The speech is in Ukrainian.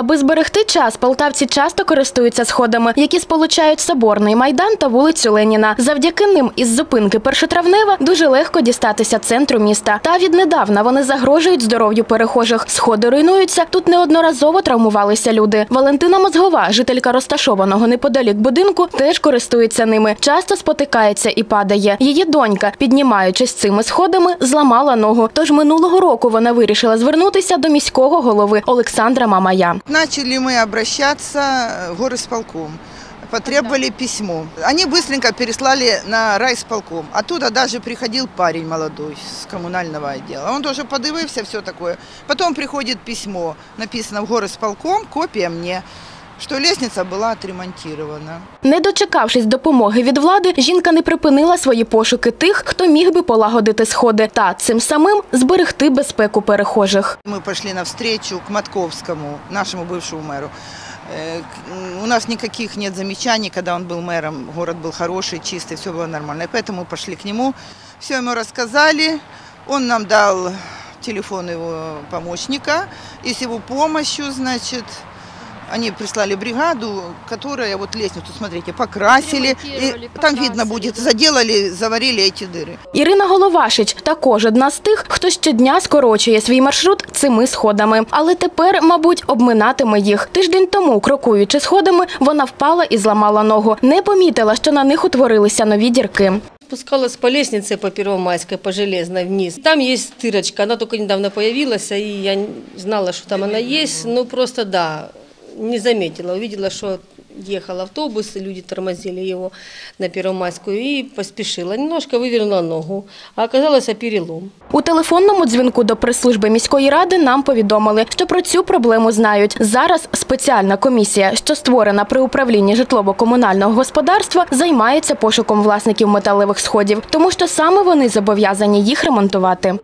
Аби зберегти час, полтавці часто користуються сходами, які сполучають Соборний майдан та вулицю Леніна. Завдяки ним із зупинки Першотравнева дуже легко дістатися центру міста. Та віднедавна вони загрожують здоров'ю перехожих. Сходи руйнуються. Тут неодноразово травмувалися люди. Валентина Мозгова, жителька розташованого неподалік будинку, теж користується ними. Часто спотикається і падає. Її донька, піднімаючись цими сходами, зламала ногу. Тож минулого року вона вирішила звернутися до міського голови Олександра Мамая. Начали мы обращаться в горосполком. Потребовали письмо. Они быстренько переслали на райсполком. Оттуда даже приходил парень молодой с коммунального отдела. Он тоже подивився, все такое. Потом приходит письмо, написано в горосполком, копия мне, что лестница была отремонтирована. Не дочекавшись допомоги від влади, жінка не припинила свої пошуки тих, хто міг би полагодити сходи та цим самим зберегти безпеку перехожих. Мы пошли навстречу к Матковскому, нашему бывшему мэру. Э, к- м, У нас никаких нет замечаний, когда он был мэром, город был хороший, чистый, все было нормально. И поэтому мы пошли к нему, все ему рассказали, он нам дал телефон его помощника, и с его помощью, значит, они прислали бригаду, которая вот лестницу, смотрите, покрасили, и там видно будет, заделали, заварили эти дыры. Ірина Головашич також одна з тих, хто щодня скорочує свій маршрут цими сходами. Але тепер, мабуть, обминатиме їх. Тиждень тому, крокуючи сходами, вона впала і зламала ногу. Не помітила, що на них утворилися нові дірки. Спускалась по лестнице по Первомайской, по Железной вниз. Там есть тырочка, она только недавно появилась, и я не знала, что там она есть. Ну, просто да, не заметила. Увидела, что ехал автобус, люди тормозили его на Первомайскую, и поспешила. Немножко вывернула ногу, а оказалось перелом. У телефонному дзвінку до прес-служби міської ради нам повідомили, що про цю проблему знають. Зараз спеціальна комісія, що створена при управлінні житлово-комунального господарства, займається пошуком власників металевих сходів, тому що саме вони зобов'язані їх ремонтувати.